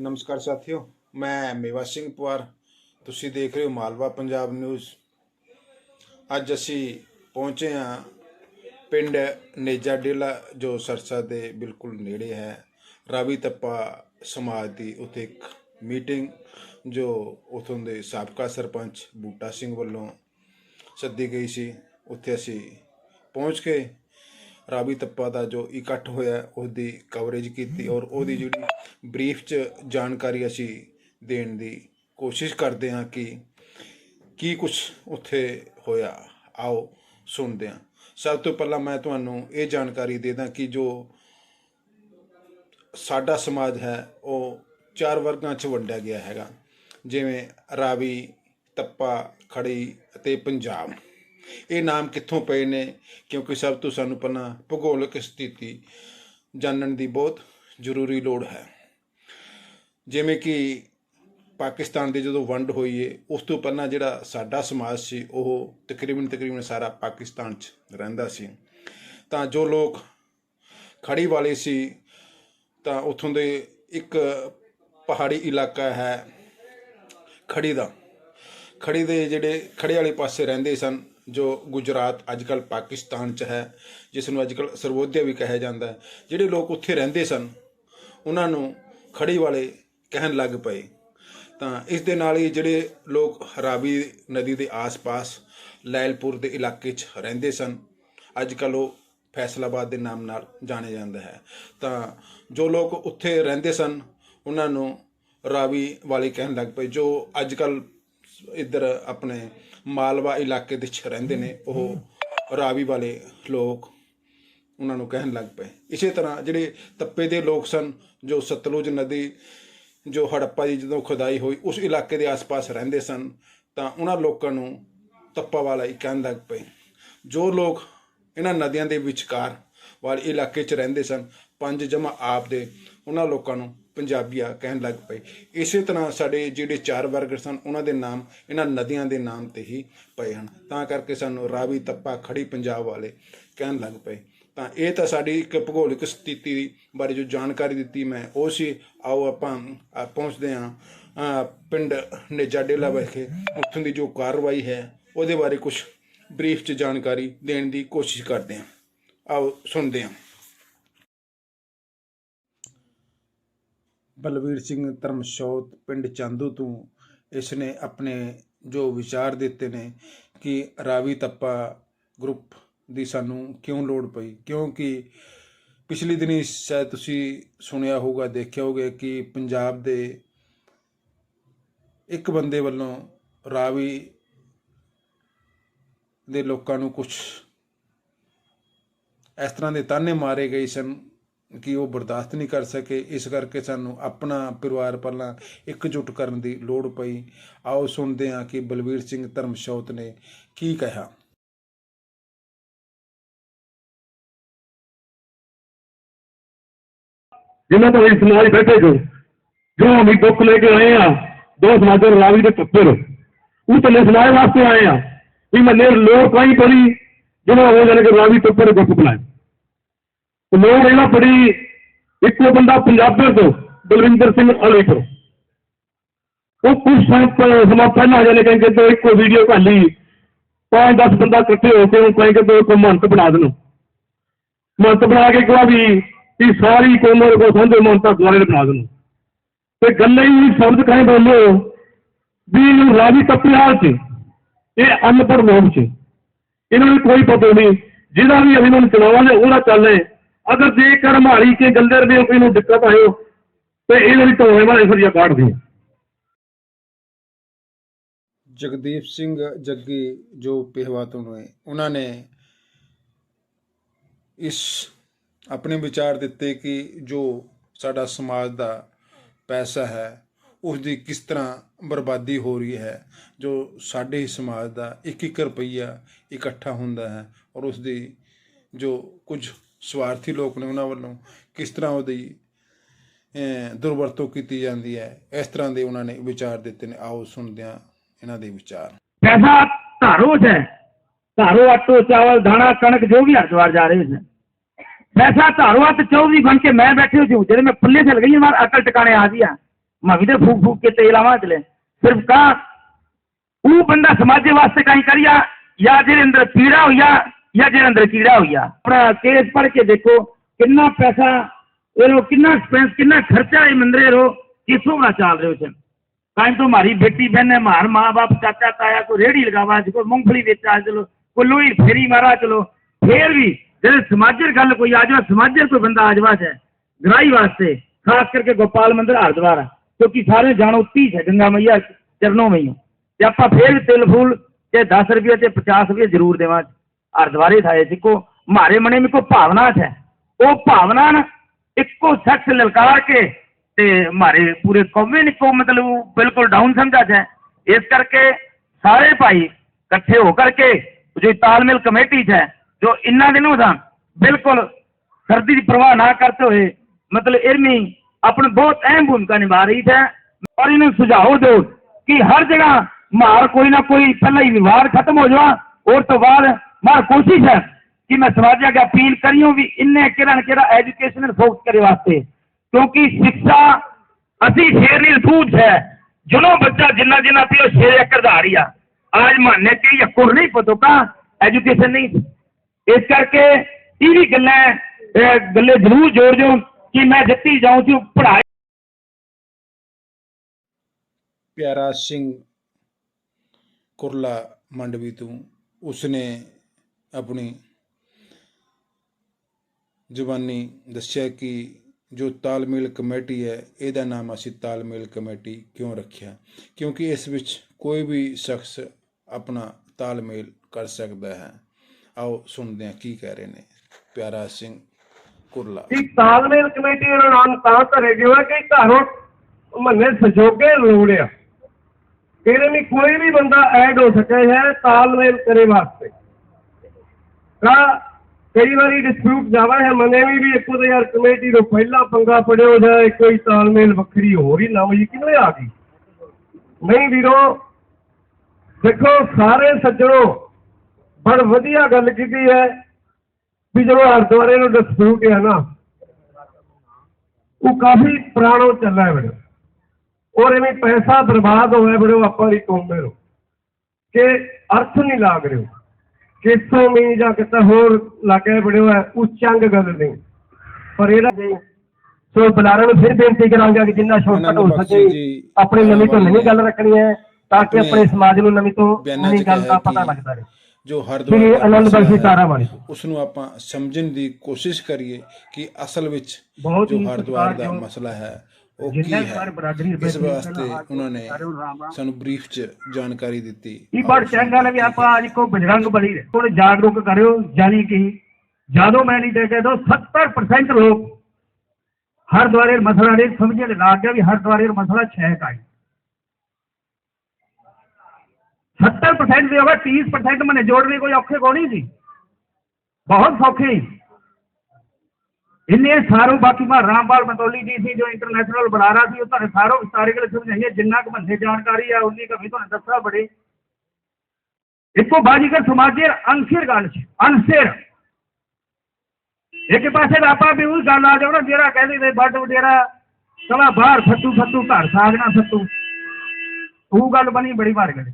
ਨਮਸਕਾਰ ਸਾਥੀਓ, ਮੈਂ ਮੇਵਾ ਸਿੰਘ ਪਵਾਰ ਤੁਸੀਂ ਦੇਖ ਰਹੇ ਹੋ ਮਾਲਵਾ ਪੰਜਾਬ ਨਿਊਜ਼। ਅੱਜ ਅਸੀਂ ਪਹੁੰਚੇ ਹਾਂ ਪਿੰਡ ਨੇਜਾ ਡੇਲਾ, ਜੋ ਸਰਸਾ ਦੇ ਬਿਲਕੁਲ ਨੇੜੇ ਹੈ। ਰਾਵੀ ਤੱਪਾ ਸਮਾਜ ਦੀ ਉੱਥੇ ਇੱਕ ਮੀਟਿੰਗ, ਜੋ ਉਥੋਂ ਦੇ ਸਾਬਕਾ ਸਰਪੰਚ ਬੂਟਾ ਸਿੰਘ ਵੱਲੋਂ ਸੱਦੀ ਗਈ ਸੀ। ਉੱਥੇ ਅਸੀਂ ਪਹੁੰਚ ਕੇ ਰਾਵੀ ਤੱਪਾ ਦਾ ਜੋ ਇਕੱਠ ਹੋਇਆ, ਉਹਦੀ ਕਵਰੇਜ ਕੀਤੀ ਔਰ ਉਹਦੀ ਜਿਹੜੀ ਬਰੀਫ ਚ ਜਾਣਕਾਰੀ ਅਸੀਂ ਦੇਣ ਦੀ ਕੋਸ਼ਿਸ਼ ਕਰਦੇ ਹਾਂ ਕਿ ਕੀ ਕੁਝ ਉੱਥੇ ਹੋਇਆ। ਆਓ ਸੁਣਦੇ ਹਾਂ। ਸਭ ਤੋਂ ਪਹਿਲਾਂ ਮੈਂ ਤੁਹਾਨੂੰ ਇਹ ਜਾਣਕਾਰੀ ਦੇ ਦਾਂ ਕਿ ਜੋ ਸਾਡਾ ਸਮਾਜ ਹੈ, ਉਹ ਚਾਰ ਵਰਗਾਂ 'ਚ ਵੰਡਿਆ ਗਿਆ ਹੈਗਾ। ਜਿਵੇਂ ਰਾਵੀ, ਤੱਪਾ, ਖੜੀ ਅਤੇ ਪੰਜਾਬ। ਇਹ ਨਾਮ ਕਿੱਥੋਂ ਪਏ ਨੇ? ਕਿਉਂਕਿ ਸਭ ਤੋਂ ਸਾਨੂੰ ਪਹਿਲਾਂ ਭੂਗੋਲਿਕ ਸਥਿਤੀ ਜਾਣਨ ਦੀ ਬਹੁਤ ਜ਼ਰੂਰੀ ਲੋੜ ਹੈ। ਜਿਵੇਂ ਕਿ ਪਾਕਿਸਤਾਨ ਦੀ ਜਦੋਂ ਵੰਡ ਹੋਈ ਏ, ਉਸ ਤੋਂ ਪਹਿਲਾਂ ਜਿਹੜਾ ਸਾਡਾ ਸਮਾਜ ਸੀ, ਉਹ ਤਕਰੀਬਨ ਤਕਰੀਬਨ ਸਾਰਾ ਪਾਕਿਸਤਾਨ 'ਚ ਰਹਿੰਦਾ ਸੀ। ਤਾਂ ਜੋ ਲੋਕ ਖੜੀ ਵਾਲੇ ਸੀ, ਤਾਂ ਉੱਥੋਂ ਦੇ ਇੱਕ ਪਹਾੜੀ ਇਲਾਕਾ ਹੈ ਖੜੀ ਦਾ। ਖੜੀ ਦੇ ਜਿਹੜੇ ਖੜੇ ਵਾਲੇ ਪਾਸੇ ਰਹਿੰਦੇ ਸਨ, ਜੋ ਗੁਜਰਾਤ ਅੱਜਕੱਲ ਪਾਕਿਸਤਾਨ 'ਚ ਹੈ, ਜਿਸ ਨੂੰ ਅੱਜਕੱਲ ਸਰਵੋਦਿਆ ਵੀ ਕਿਹਾ ਜਾਂਦਾ ਹੈ। ਜਿਹੜੇ ਲੋਕ ਉੱਥੇ ਰਹਿੰਦੇ ਸਨ, ਉਹਨਾਂ ਨੂੰ ਖੜੀ ਵਾਲੇ ਕਹਿਣ ਲੱਗ ਪਏ, ਤਾਂ ਇਸ ਦੇ ਨਾਲ ਹੀ ਜਿਹੜੇ ਲੋਕ ਰਾਵੀ ਨਦੀ ਦੇ ਆਸ-ਪਾਸ ਲੈਲਪੁਰ ਦੇ ਇਲਾਕੇ 'ਚ ਰਹਿੰਦੇ ਸਨ ਅੱਜ ਅੱਜਕੱਲ ਉਹ ਫੈਸਲਾਬਾਦ ਦੇ ਨਾਮ ਨਾਲ ਜਾਣਿਆ ਜਾਂਦਾ ਹੈ। ਤਾਂ ਜੋ ਲੋਕ ਉੱਥੇ ਰਹਿੰਦੇ ਸਨ, ਉਹਨਾਂ ਨੂੰ ਰਾਵੀ ਵਾਲੇ ਕਹਿਣ ਲੱਗ ਪਏ, ਜੋ ਅੱਜ ਅੱਜਕੱਲ ਇੱਧਰ ਆਪਣੇ ਮਾਲਵਾ ਇਲਾਕੇ ਦੇ ਵਿੱਚ ਰਹਿੰਦੇ ਨੇ, ਉਹ ਰਾਵੀ ਵਾਲੇ ਲੋਕ ਉਹਨਾਂ ਨੂੰ ਕਹਿਣ ਲੱਗ ਪਏ। ਇਸੇ ਤਰ੍ਹਾਂ ਜਿਹੜੇ ਤੱਪੇ ਦੇ ਲੋਕ ਸਨ, ਜੋ ਸਤਲੁਜ ਨਦੀ ਜੋ ਹੜੱਪਾ ਦੀ ਜਦੋਂ ਖੁਦਾਈ ਹੋਈ, ਉਸ ਇਲਾਕੇ ਦੇ ਆਸ-ਪਾਸ ਰਹਿੰਦੇ ਸਨ, ਤਾਂ ਉਹਨਾਂ ਲੋਕਾਂ ਨੂੰ ਤੱਪਾ ਵਾਲਾ ਹੀ ਕਹਿਣ ਲੱਗ ਪਏ। ਜੋ ਲੋਕ ਇਹਨਾਂ ਨਦੀਆਂ ਦੇ ਵਿਚਕਾਰ ਵਾਲੇ ਇਲਾਕੇ 'ਚ ਰਹਿੰਦੇ ਸਨ, ਪੰਜ ਜਮਾ ਆਪ ਦੇ, ਉਹਨਾਂ ਲੋਕਾਂ ਨੂੰ ਪੰਜਾਬੀਆ ਕਹਿਣ ਲੱਗ ਪਏ। ਇਸੇ ਤਰ੍ਹਾਂ ਸਾਡੇ ਜਿਹੜੇ ਚਾਰ ਵਰਗ ਸਨ, ਉਹਨਾਂ ਦੇ ਨਾਮ ਇਹਨਾਂ ਨਦੀਆਂ ਦੇ ਨਾਮ ਤੇ ਹੀ ਪਏ ਹਨ। ਤਾਂ ਕਰਕੇ ਸਾਨੂੰ ਰਾਵੀ ਤੱਪਾ ਖੜੀ ਪੰਜਾਬ ਵਾਲੇ ਕਹਿਣ ਲੱਗ ਪਏ। ਤਾਂ ਇਹ ਤਾਂ ਸਾਡੀ ਇੱਕ ਭੂਗੋਲਿਕ ਸਥਿਤੀ ਬਾਰੇ ਜੋ ਜਾਣਕਾਰੀ ਦਿੱਤੀ ਮੈਂ, ਉਹ ਸੀ, ਆਓ ਆਪਾਂ ਪਹੁੰਚਦੇ ਹਾਂ ਪਿੰਡ ਨੇਜਾ ਡੇਲਾ ਵਿਖੇ। ਉੱਥੋਂ ਦੀ ਜੋ ਕਾਰਵਾਈ ਹੈ, ਉਹਦੇ ਬਾਰੇ ਕੁਝ ਬਰੀਫ ਚ ਜਾਣਕਾਰੀ ਦੇਣ ਦੀ ਕੋਸ਼ਿਸ਼ ਕਰਦੇ ਹਾਂ। ਆਓ, ਸੁਣਦੇ ਹਾਂ। ਬਲਵੀਰ ਸਿੰਘ ਧਰਮਸ਼ੋਤ ਪਿੰਡ ਚਾਂਦੂ ਤੋਂ ਇਸ ਨੇ ਆਪਣੇ ਜੋ ਵਿਚਾਰ ਦਿੱਤੇ ਨੇ ਕਿ ਰਾਵੀ ਤੱਪਾ ਗਰੁੱਪ ਦੀ ਸਾਨੂੰ ਕਿਉਂ ਲੋੜ ਪਈ? ਕਿਉਂਕਿ ਪਿਛਲੇ ਦਿਨੀ ਸ਼ਾਇਦ ਤੁਸੀਂ ਸੁਣਿਆ ਹੋਊਗਾ, ਦੇਖਿਆ ਹੋਊਗਾ ਕਿ ਪੰਜਾਬ ਦੇ ਇੱਕ ਬੰਦੇ ਵੱਲੋਂ ਰਾਵੀ ਦੇ ਲੋਕਾਂ ਨੂੰ ਕੁਝ ਇਸ ਤਰ੍ਹਾਂ ਦੇ ਤਾਨੇ ਮਾਰੇ ਗਏ ਸਨ ਕਿ ਉਹ ਬਰਦਾਸ਼ਤ ਨਹੀਂ ਕਰ ਸਕੇ। ਇਸ ਕਰਕੇ ਸਾਨੂੰ ਆਪਣਾ ਪਰਿਵਾਰ ਪਹਿਲਾਂ ਇਕਜੁੱਟ ਕਰਨ ਦੀ ਲੋੜ ਪਈ। ਆਓ ਸੁਣਦੇ ਹਾਂ ਕਿ ਬਲਵੀਰ ਸਿੰਘ ਧਰਮਸ਼ੋਤ ਨੇ ਕੀ ਕਿਹਾ। ਜਿਨ੍ਹਾਂ ਤੋਂ ਇਹ ਸਮਾਜ ਬੈਠੇ ਜੋ ਜੋ ਅਸੀਂ ਦੁੱਖ ਲੈ ਕੇ ਆਏ ਆ, ਦੋ ਸਮਾਜੋਂ ਰਾਵੀ ਦੇ ਟੱਪਰ ਉਹ ਤਲੇ ਸਮਾਜ ਵਾਸਤੇ ਆਏ ਆ, ਵੀ ਮੰਨੇ ਲੋਕ ਕਈ ਬੜੀ ਜਿਹਨਾਂ ਹੋ ਜਾਣੇ ਕਿ ਰਾਵੀ ਟੱਪਰ ਗੁੱਟ ਬਣਾਏ। ਤੇ ਲੋਕ ਇਹਨਾਂ ਬੜੀ ਇੱਕੋ ਬੰਦਾ ਪੰਜਾਬਰ ਤੋਂ, ਬਲਵਿੰਦਰ ਸਿੰਘ ਅਲੀਪੁਰ ਉਹ ਕੁਝ ਸਮਾਂ ਸਮਾਂ ਪਹਿਲਾਂ ਜਾਣੇ ਕਹਿੰਦੇ ਤੋਂ ਇੱਕੋ ਵੀਡੀਓ ਘਾਲੀ ਪੰਜ 10 ਬੰਦਾ ਇਕੱਠੇ ਹੋ ਕੇ ਉਹ ਕਹਿੰਦੇ ਤੋਂ ਇੱਕ ਮੰਤ ਬਣਾ ਦੇਣ। ਮੰਤ ਬਣਾ ਕੇ ਕਿਹਾ ਵੀ ਕਿ ਸਾਰੀ ਕੋਮਰ ਕੋ ਸੰਦੇ ਮੰਤਾ ਦੁਆਰੇ ਬਣਾ ਦੇਣ ਤੇ ਗੱਲੇ ਹੀ ਸ਼ਬਦ ਕਹੇ ਬੋਲਿਓ ਵੀ ਰਾਜੀ ਤਪਿਆਲ ਚ, ਇਹ ਅਨਪੜ੍ਹ ਲੋਕ ਚ। ਇਹਨਾਂ ਨੂੰ ਕੋਈ ਪਤਾ ਨਹੀਂ, ਜਿਹਦਾ ਵੀ ਅਸੀਂ ਨੂੰ ਚਲਾਵਾਂ ਉਹਦਾ ਚੱਲੇ ਅਗਰ ਜੇਕਰ ਮਾਰੀ ਕੇ ਗੱਲੇ ਦੇ ਕੋਈ ਨੂੰ ਦਿੱਕਤ ਆਇਓ, ਤੇ ਇਹਨਾਂ ਦੀ ਢੋਏ ਵਾਲੇ ਫਰੀਆ ਕਾਢ ਜਗਦੀਪ ਸਿੰਘ ਜੱਗੀ, ਜੋ ਪਿਹਵਾ ਤੋਂ ਨੇ, ਉਹਨਾਂ ਨੇ ਇਸ ਆਪਣੇ ਵਿਚਾਰ ਦਿੱਤੇ ਕਿ ਜੋ ਸਾਡਾ ਸਮਾਜ ਦਾ ਪੈਸਾ ਹੈ ਉਸ ਦੀ ਕਿਸ ਤਰ੍ਹਾਂ ਬਰਬਾਦੀ ਹੋ ਰਹੀ ਹੈ, ਜੋ ਸਾਡੇ ਹੀ ਸਮਾਜ ਦਾ 1-1 ਰੁਪਈਆ ਇਕੱਠਾ ਹੁੰਦਾ ਹੈ ਔਰ ਉਸ ਦੀ ਜੋ ਕੁਝ ਸਵਾਰਥੀ ਲੋਕ ਨੇ ਉਹਨਾਂ ਵੱਲੋਂ ਕਿਸ ਤਰ੍ਹਾਂ ਉਹਦੀ ਦੁਰਵਰਤੋਂ ਕੀਤੀ ਜਾਂਦੀ ਹੈ, ਇਸ ਤਰ੍ਹਾਂ ਦੇ ਉਹਨਾਂ ਨੇ ਵਿਚਾਰ ਦਿੱਤੇ ਨੇ। ਆਓ ਸੁਣਦੇ ਹਾਂ ਇਹਨਾਂ ਦੇ ਵਿਚਾਰ। ਪੈਸਾ ਧਾਰੋ ਹੈ, ਧਾਰੋ, ਆਟੋ, ਚਾਵਲ, ਦਾਣਾ, ਕਣਕ, ਜੋ ਵੀ ਹਰ ਜਾ ਰਹੇ ਨੇ। बैठा तारो तो चौधरी बन के मैं बैठे जो मैं पल्ले से गई मार, अकल टिकाने आ गई मैं भी फूक फूक के तेल आवा चले सिर्फ़ कहा वो बंदा समाज वास्ते कहीं कर या जेरे अंदर पीड़ा हो या या जेरे अंदर कीड़ा हो अपना केस पढ़ के देखो कि पैसा रो कि एक्सपेंस कितना खर्चा है मंदिर रो, किसो का चाल रहे हो कहीं तो मारी बेटी, बहन है मार माँ बाप चाचा, ताया को रेहड़ी लगावा को मूंगफली बेचा, चलो, कोई लोही फेरी मारा, चलो, फिर भी जैसे समाजर गल कोई आ जाए समाजर कोई बंदा आ जावा है गराई वास्ते खास करके गोपाल मंदिर हरिद्वार क्योंकि सारे जानो तीस है गंगा मैया चरणों में ही ਤੇ ਆਪਾਂ ਫੇਰ ਵੀ ਤਿਲ ਫੂਲ ਤੇ 10 ਰੁਪਏ ਤੇ 50 ਰੁਪਏ ਜ਼ਰੂਰ ਦੇਵਾਂ ਹਰਦੁਆਰੇ ਥਾਏ ਸਿੱਕੋ ਮਾਰੇ ਮਨੇ ਮੇ ਕੋ ਭਾਵਨਾ ਹੈ ਉਹ ਭਾਵਨਾ ਨਾ ਇੱਕੋ ਸੱਚ ਲਲਕਾਰ ਕੇ ਤੇ ਮਾਰੇ ਪੂਰੇ ਕੌਮੇ ਨੇ ਕੋ ਮਤਲਬ ਬਿਲਕੁਲ ਡਾਊਨ ਸਮਝਾ ਹੈ ਇਸ ਕਰਕੇ ਸਾਰੇ ਭਾਈ ਇਕੱਠੇ ਹੋ ਕਰਕੇ ਜੋ ਤਾਲਮੇਲ ਕਮੇਟੀ ਹੈ जो इन्ना दिनों ਦਾ बिल्कुल सर्दी की परवाह ना करते हुए मतलब इर्मी अपनी बहुत अहम भूमिका निभा रही है। और इन्हें सुझाव दो कि हर जगह मार कोई ना कोई पहला ही विवाद खत्म हो जावा और तो बाद मार कोशिश है कि मैं समाज अगर अपील करी हूँ भी इन्हें केड़ा ना केड़ा एजुकेशन फोकस करे वास्ते। क्योंकि शिक्षा असी शेरनी रसूज है। जो बच्चा जिन्ना जिन्ना पियो शेर एक करदारी आज मानने के या कुर नहीं पता एजुकेशन नहीं। ਇਸ ਕਰਕੇ ਇਹ ਵੀ ਗੱਲਾਂ ਗੱਲੇ ਜ਼ਰੂਰ ਜੋੜ ਜੋ ਕਿ ਮੈਂ ਦਿੱਤੀ ਜਾਉਂ ਕਿ ਪੜ੍ਹਾਈ ਪਿਆਰਾ ਸਿੰਘ ਕੁਰਲਾ ਮੰਡਵੀ ਤੋਂ ਉਸਨੇ ਆਪਣੀ ਜ਼ੁਬਾਨੀ ਦੱਸਿਆ ਕਿ ਜੋ ਤਾਲਮੇਲ ਕਮੇਟੀ ਹੈ, ਇਹਦਾ ਨਾਮ ਅਸੀਂ ਤਾਲਮੇਲ ਕਮੇਟੀ ਕਿਉਂ ਰੱਖਿਆ? ਕਿਉਂਕਿ ਇਸ ਵਿੱਚ ਕੋਈ ਵੀ ਸ਼ਖਸ ਆਪਣਾ ਤਾਲਮੇਲ ਕਰ ਸਕਦਾ ਹੈ। ਆਓ ਸੁਣਦੇ ਹਾਂ ਕੀ ਕਹਿ ਰਹੇ ਨੇ। ਪਿਆਰਾ ਸਿੰਘ ਕੁਰਲਾ। ਕਿ ਤਾਲਮੇਲ ਕਮੇਟੀ ਦਾ ਨਾਮ ਤਾਂ ਧਰੇ ਗਿਆ ਕਿ ਘਰੋਂ ਮੰਨੇ ਸਹਿਯੋਗੇ ਲੋੜਿਆ ਇਹਦੇ ਵਿੱਚ ਕੋਈ ਵੀ ਬੰਦਾ ਐਡ ਹੋ ਸਕੇ ਹੈ ਤਾਲਮੇਲ ਕਰੇ ਵਾਸਤੇ। ਤਾਂ ਕਈ ਵਾਰੀ ਡਿਸਪਿਊਟ ਜਾਵਾ ਹੈ, ਮਨੇ ਵੀ ਵੀ ਇੱਕੋ ਤੇ ਯਾਰ ਕਮੇਟੀ ਤੋਂ ਪਹਿਲਾਂ ਪੰਗਾ ਪੜਿਓ ਜਾਂ ਕੋਈ ਤਾਲਮੇਲ ਵੱਖਰੀ ਹੋਰ ਹੀ ਨਵੀਂ ਕਿਵੇਂ ਆ ਗਈ? ਨਹੀਂ ਵੀਰੋ, ਦੇਖੋ ਸਾਰੇ ਸੱਜਣੋ ਬੜ ਵਧੀਆ ਗੱਲ ਕੀਤੀ ਹੈ ਵੀ ਜਦੋਂ ਹਰਦੁਆਰੇ ਨੂੰ ਡਿਸਪਿਊਟ ਹੈ ਨਾ ਉਹ ਕਾਫੀ ਪੁਰਾਣੋ ਚੱਲਾ ਹੈ ਬੜੋ ਔਰ ਐਵੇਂ ਪੈਸਾ ਬਰਬਾਦ ਹੋਇਆ ਬੜੋ ਆਪਾਂ ਦੀ ਕੌਮ ਨੂੰ ਕਿ ਅਰਥ ਨਹੀਂ ਲਾਗ ਰਿਹਾ। ਕਿਸੋਂ ਵੀ ਜਾਂ ਕਿਤੇ ਹੋਰ ਲੱਗੇ ਬੜੋ ਹੈ ਉਹ ਚੰਗ ਗੱਲ ਨਹੀਂ। ਪਰ ਇਹਦਾ ਸੋ ਬੁਲਾਰੇ ਨੂੰ ਫਿਰ ਬੇਨਤੀ ਕਰਾਂਗਾ ਕਿ ਜਿੰਨਾ ਸ਼ਾਰਟਕਟ ਹੋ ਸਕੇ ਆਪਣੀ ਨਵੀਂ ਤੋਂ ਨਵੀਂ ਗੱਲ ਰੱਖਣੀ ਹੈ ਤਾਂ ਕਿ ਆਪਣੇ ਸਮਾਜ ਨੂੰ ਨਵੀਂ ਤੋਂ ਨਵੀਂ ਗੱਲ ਦਾ ਪਤਾ ਲੱਗਦਾ ਰਹੇ। ਜੋ ਹਰ ਸ੍ਰੀ ਅਨੰਦ ਬਖਸ਼ੀ ਕਾਰਾਵਾਲੀ ਉਸ ਨੂੰ ਆਪਾਂ ਸਮਝਣ ਦੀ ਕੋਸ਼ਿਸ਼ ਕਰੀਏ ਕਿ ਅਸਲ ਵਿੱਚ ਜੋ ਹੀ ਹਰਦੁਆਰ ਦਾ ਮਸਲਾ ਹੈ ਉਹ ਕੀ ਹੈ? ਇਸ ਵਾਸਤੇ ਉਹਨਾਂ ਨੇ ਸਾਨੂੰ ਬਰੀਫ ਚ ਜਾਣਕਾਰੀ ਦਿੱਤੀ। ਇਹ ਬੜ ਚੰਗਾ ਲੱਗੀ ਆਪਾਂ ਅੱਜ ਕੋ ਬਜਰੰਗ ਬਲੀ ਦੇ ਥੋੜੇ ਜਾਗਰੂਕ ਕਰਿਓ ਯਾਨੀ ਕਿ ਜਦੋਂ ਮੈਂ ਨਹੀਂ ਦੇਖੇ ਤਾਂ 70% ਲੋਕ ਹਰ ਦੁਆਰੇ ਮਸਲਾ ਨਹੀਂ ਸਮਝਣ ਲੱਗ ਗਿਆ ਵੀ ਹਰ ਦੁਆਰੇ ਮਸਲਾ ਛੇ ਕਾਈ 70 परसेंट से होगा, तीस परसेंट मैंने जोड़ने कोई औखे ਕੋਈ ਔਖੇ थी बहुत सौखे ही। इन्हें सारों बाकी मैं रामपाल मतौली जी थी, जो इंटरनेशनल बना रहा थी, उन्होंने सारो सारे समझाइए जिन्ना कम बंदे जानकारी है उन्नी कभी तो दसा बड़े। इसको बाजीगर समाज अंसिर गंज अनसिर एक पास आप भी उस गल आ जाओ ना, जरा कहते थे बट वेरा चला बाहर, फट्टू फट्टू, घर सागना सत्तू वो गल बनी बड़ी बार गई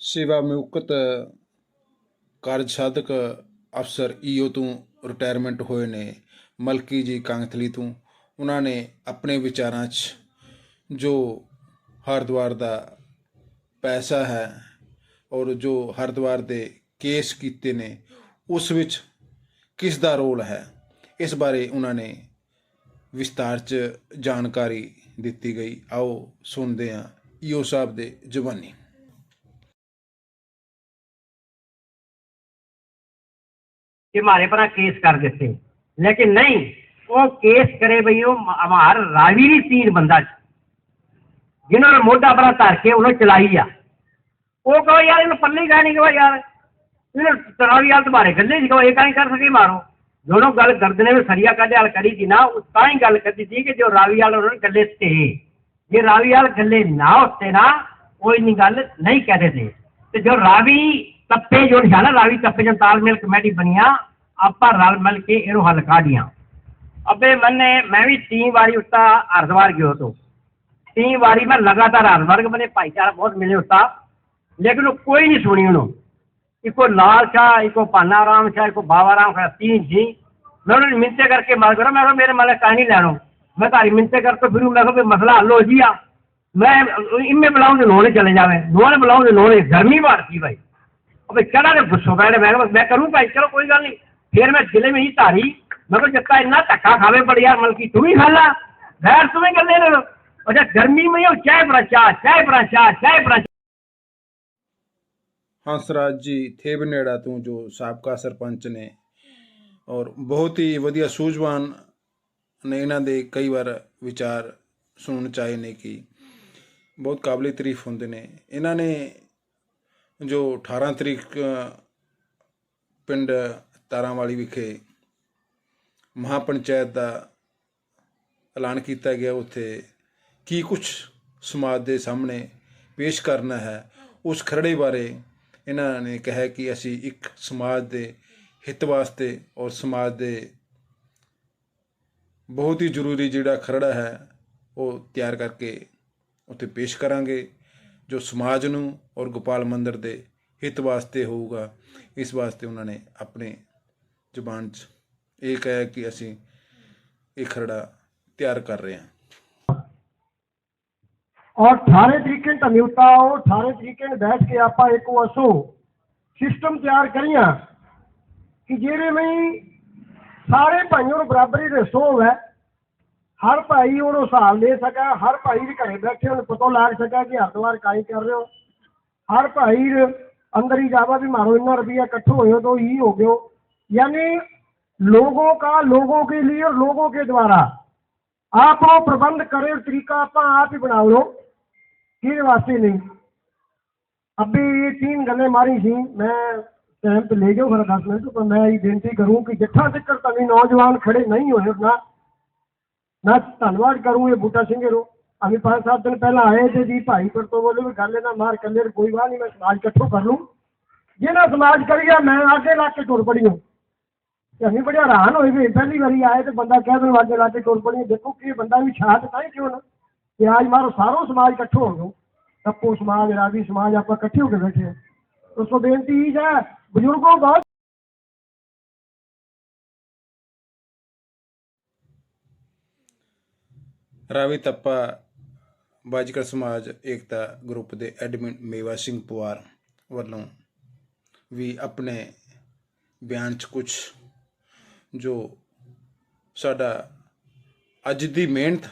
ਸੇਵਾ ਮੁਕਤ ਕਾਰਜ ਸਾਧਕ ਅਫਸਰ ਈਓ ਤੋਂ ਰਿਟਾਇਰਮੈਂਟ ਹੋਏ ਨੇ ਮਲਕੀ ਜੀ ਕਾਂਗਥਲੀ ਤੋਂ ਉਹਨਾਂ ਨੇ ਆਪਣੇ ਵਿਚਾਰਾਂ 'ਚ ਜੋ ਹਰਦੁਆਰ ਦਾ ਪੈਸਾ ਹੈ ਔਰ ਜੋ ਹਰਦੁਆਰ ਦੇ ਕੇਸ ਕੀਤੇ ਨੇ ਉਸ ਵਿੱਚ ਕਿਸ ਦਾ ਰੋਲ ਹੈ ਇਸ ਬਾਰੇ ਉਹਨਾਂ ਨੇ ਵਿਸਤਾਰ 'ਚ ਜਾਣਕਾਰੀ ਦਿੱਤੀ ਗਈ ਆਓ ਸੁਣਦੇ ਹਾਂ ਈਓ ਸਾਹਿਬ ਦੇ ਜ਼ੁਬਾਨੀ कि हमारे पर केस कर देते लेकिन नहीं वो केस करे भाई वो हमार रावी नहीं तीन बंदा जिन्होंने मोटा पर धर के उन्हें चलाई आ वो कहो यार इन पल्ले ही कहने के भाई यार तरावी हाल तुम्हारे गले ही कहो ये कहीं कर सके मारो दोनों गल गर्दने में सरिया काटे हाल करी थी ना उस ही गल करती थी कि जो रावी हाल उन्होंने गले थे ये रावी हाल गले ना होते ना वो इन गल नहीं कहते थे तो जो रावी ತಪ್ಪೆ ಜೋಡಿಸಾಲಲ್ಲ ತಪ್ಪಿನ तालमेल कमेटी ಬನಿಯಾ आप रल मल के एड़ो हल काढ़िया अबे मैंने मैं भी तीन बारी उठता हरिद्वार गयो तो। तीन बारी मैं लगातार हरिद्वार के मैंने भाईचारा बहुत मिले उठता लेकिन वो कोई नहीं सुनी उन्होंने। इको लाल शाह, इको पाना राम शाह, इको बाबा राम शाह, तीन जी। मैं उन्होंने मिनते करके मार करो, मैं मेरे मन माले नहीं लैनो। मैं तारी मिनते कर तो फिर मैं मसला हल हो जिया मैं, इनमें बुलाऊँ तो उन्होंने चले जावे। नोने बुलाऊँ तो उन्होंने गर्मी मारती भाई। अबे चढ़ा के गुस्सो बैठे मैं कहा, मैं करूँ भाई चलो कोई गल नहीं फिर मैं जिले में ही तारी मैं को जत्ता इन्ना धक्का खावे पड़ यार मतलब की तू ही खा ला गैर तुम्हें कर ले रहे अच्छा गर्मी में हो चाय पर चाह चाय पर चाह चाय पर ਹੰਸਰਾਜ ਜੀ ਥੇਬਨੇੜਾ ਤੋਂ ਜੋ ਸਾਬਕਾ ਸਰਪੰਚ ਨੇ ਔਰ ਬਹੁਤ ਹੀ ਵਧੀਆ ਸੂਝਵਾਨ ਨੇ ਇਹਨਾਂ ਦੇ ਕਈ ਵਾਰ ਵਿਚਾਰ ਸੁਣਨ ਚਾਹੇ ਨੇ ਕਿ ਬਹੁਤ ਕਾਬਲੇ ਤਾਰੀਫ ਹੁੰਦੇ ਨੇ ਇਹਨਾਂ ਨੇ ਜੋ 18 ਤਰੀਕ ਪਿੰਡ ਤਾਰਾਂਵਾਲੀ ਵਿਖੇ ਮਹਾਪੰਚਾਇਤ ਦਾ ਐਲਾਨ ਕੀਤਾ ਗਿਆ, ਉੱਥੇ ਕੀ ਕੁਝ ਸਮਾਜ ਦੇ ਸਾਹਮਣੇ ਪੇਸ਼ ਕਰਨਾ ਹੈ, ਉਸ ਖਰੜੇ ਬਾਰੇ ਇਹਨਾਂ ਨੇ ਕਿਹਾ ਕਿ ਅਸੀਂ ਇੱਕ ਸਮਾਜ ਦੇ ਹਿੱਤ ਵਾਸਤੇ ਔਰ ਸਮਾਜ ਦੇ ਬਹੁਤ ਹੀ ਜ਼ਰੂਰੀ ਜਿਹੜਾ ਖਰੜਾ ਹੈ, ਉਹ ਤਿਆਰ ਕਰਕੇ ਉੱਥੇ ਪੇਸ਼ ਕਰਾਂਗੇ। ਜੋ ਸਮਾਜ ਨੂੰ ਔਰ ਗੋਪਾਲ ਮੰਦਿਰ ਦੇ ਹਿੱਤ ਵਾਸਤੇ ਹੋਊਗਾ, ਇਸ ਵਾਸਤੇ ਉਹਨਾਂ ਨੇ ਆਪਣੇ ਜ਼ੁਬਾਨ 'ਚ ਇਹ ਕਿਹਾ ਕਿ ਅਸੀਂ ਇਹ ਖਰੜਾ ਤਿਆਰ ਕਰ ਰਹੇ ਹਾਂ। ਔਰ 18 ਤਰੀਕੇ ਨੂੰ ਧੰਨਿਉਤਾ ਉਹ 18 ਤਰੀਕੇ ਨੂੰ ਬੈਠ ਕੇ ਆਪਾਂ ਇੱਕ ਵਸੋ ਸਿਸਟਮ ਤਿਆਰ ਕਰੀਆਂ ਕਿ ਜਿਹੜੇ ਵਿੱਚ ਸਾਰੇ ਭਾਈਆਂ ਨੂੰ ਬਰਾਬਰੀ ਦੇ ਸੋ ਹੋਵੇ ਹਰ ਭਾਈ ਉਹਨੂੰ ਹਿਸਾਬ ਲੈ ਸਕਾ ਹਰ ਭਾਈ ਦੇ ਘਰੇ ਬੈਠੇ ਉਹਨੂੰ ਪਤਾ ਲੱਗ ਸਕਾ ਕਿ ਹਰਦਵਾਰ ਕਾਈ ਕਰ ਰਹੇ ਹੋ ਹਰ ਭਾਈ ਦੇ अंदर ही जावा भी मारो इतना रुपया इकट्ठो हो तो ही हो गयो यानी लोगों का लोगों के लिए और लोगों के द्वारा आप वो प्रबंध करे और तरीका आप आप ही बना लो किस वास्ते नहीं अभी ये तीन गल्ले मारी सी मैं टाइम पे ले जाओ फिर दस मिनट पर मैं ये बेनती करूं कि जिठा तक तभी नौजवान खड़े नहीं होए ना मैं धनवाद करूँ ये बूटा सिंह रो अभी पाँच सात दिन पहला आए थे जी भाई पर तो बोले भी कर लेना मार कर कोई बात नहीं मैं समाज कट्ठो कर लूँ ये ना समाज कर गया मैं आगे ला के टुर पड़ी हूँ अभी बड़े हैरान हो गए पहली बार आए तो बंदा कह दो आगे ला के टुर पड़ी देखो कि बंद भी छात ना ही क्यों कि आज मारो सारो समाज कट्ठो हो गए सबको समाज रावी समाज आपका कट्ठे होकर बैठे हैं तो उसको बेनती है बुज़ुर्गों बहुत ਰਾਵੀ ਤੱਪਾ, ਬਾਜਕਰ ਸਮਾਜ, ਏਕਤਾ ਗਰੁੱਪ ਦੇ ਐਡਮਿਨ ਮੇਵਾ ਸਿੰਘ ਪਵਾਰ ਵੱਲੋਂ ਵੀ ਆਪਣੇ ਬਿਆਨ 'ਚ ਕੁਝ ਜੋ ਸਾਡਾ ਅੱਜ ਦੀ ਮਿਹਨਤ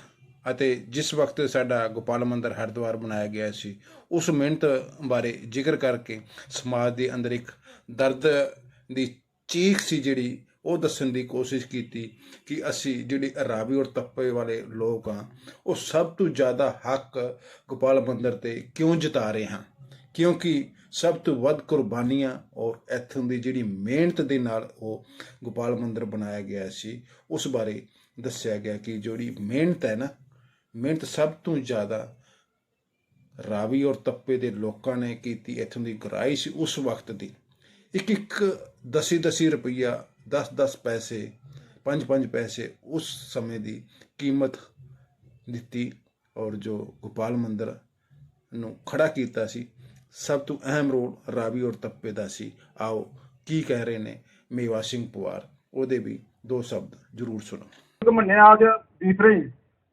ਅਤੇ ਜਿਸ ਵਕਤ ਸਾਡਾ ਗੋਪਾਲ ਮੰਦਰ ਹਰਿਦੁਆਰ ਬਣਾਇਆ ਗਿਆ ਸੀ, ਉਸ ਮਿਹਨਤ ਬਾਰੇ ਜ਼ਿਕਰ ਕਰਕੇ ਸਮਾਜ ਦੇ ਅੰਦਰ ਇੱਕ ਦਰਦ ਦੀ ਚੀਖ ਸੀ ਜਿਹੜੀ ਉਹ ਦੱਸਣ ਦੀ ਕੋਸ਼ਿਸ਼ ਕੀਤੀ ਕਿ ਅਸੀਂ ਜਿਹੜੀ ਰਾਵੀ ਔਰ ਤੱਪੇ ਵਾਲੇ ਲੋਕ ਆ ਉਹ ਸਭ ਤੋਂ ਜ਼ਿਆਦਾ ਹੱਕ ਗੋਪਾਲ ਮੰਦਰ ਤੇ ਕਿਉਂ ਜਤਾ ਰਹੇ ਹਾਂ? ਕਿਉਂਕਿ ਸਭ ਤੋਂ ਵੱਧ ਕੁਰਬਾਨੀਆਂ ਔਰ ਇੱਥੋਂ ਦੀ ਜਿਹੜੀ ਮਿਹਨਤ ਦੇ ਨਾਲ ਉਹ ਗੋਪਾਲ ਮੰਦਰ ਬਣਾਇਆ ਗਿਆ ਸੀ, ਉਸ ਬਾਰੇ ਦੱਸਿਆ ਗਿਆ ਕਿ ਜਿਹੜੀ ਮਿਹਨਤ ਹੈ ਨਾ, ਮਿਹਨਤ ਸਭ ਤੋਂ ਜ਼ਿਆਦਾ ਰਾਵੀ ਔਰ ਤੱਪੇ ਦੇ ਲੋਕਾਂ ਨੇ ਕੀਤੀ, ਇੱਥੋਂ ਦੀ ਗਰਾਈ ਸੀ ਉਸ ਵਕਤ ਦੀ। ਇੱਕ ਇੱਕ ਦਸੀ ਦਸੀ ਰੁਪਈਆ 10 10 ਪੈਸੇ 5 5 ਪੈਸੇ ਉਸ ਸਮੇਂ ਦੀ ਕੀਮਤ ਦਿੱਤੀ ਔਰ ਜੋ ਗੋਪਾਲ ਮੰਦਰ ਨੂੰ ਖੜਾ ਕੀਤਾ ਸੀ ਸਭ ਤੋਂ ਅਹਿਮ ਰੋਲ ਰਾਵੀ ਔਰ ਤੱਪੇ ਦਾ ਸੀ ਆਓ ਕੀ ਕਹਿ ਰਹੇ ਨੇ ਮੇਵਾ ਸਿੰਘ ਪਵਾਰ ਉਹਦੇ ਵੀ ਦੋ ਸ਼ਬਦ ਜ਼ਰੂਰ ਸੁਣੋ ਮੰਨਿਆ ਅੱਜ ਤੀਸਰੇ ਹੀ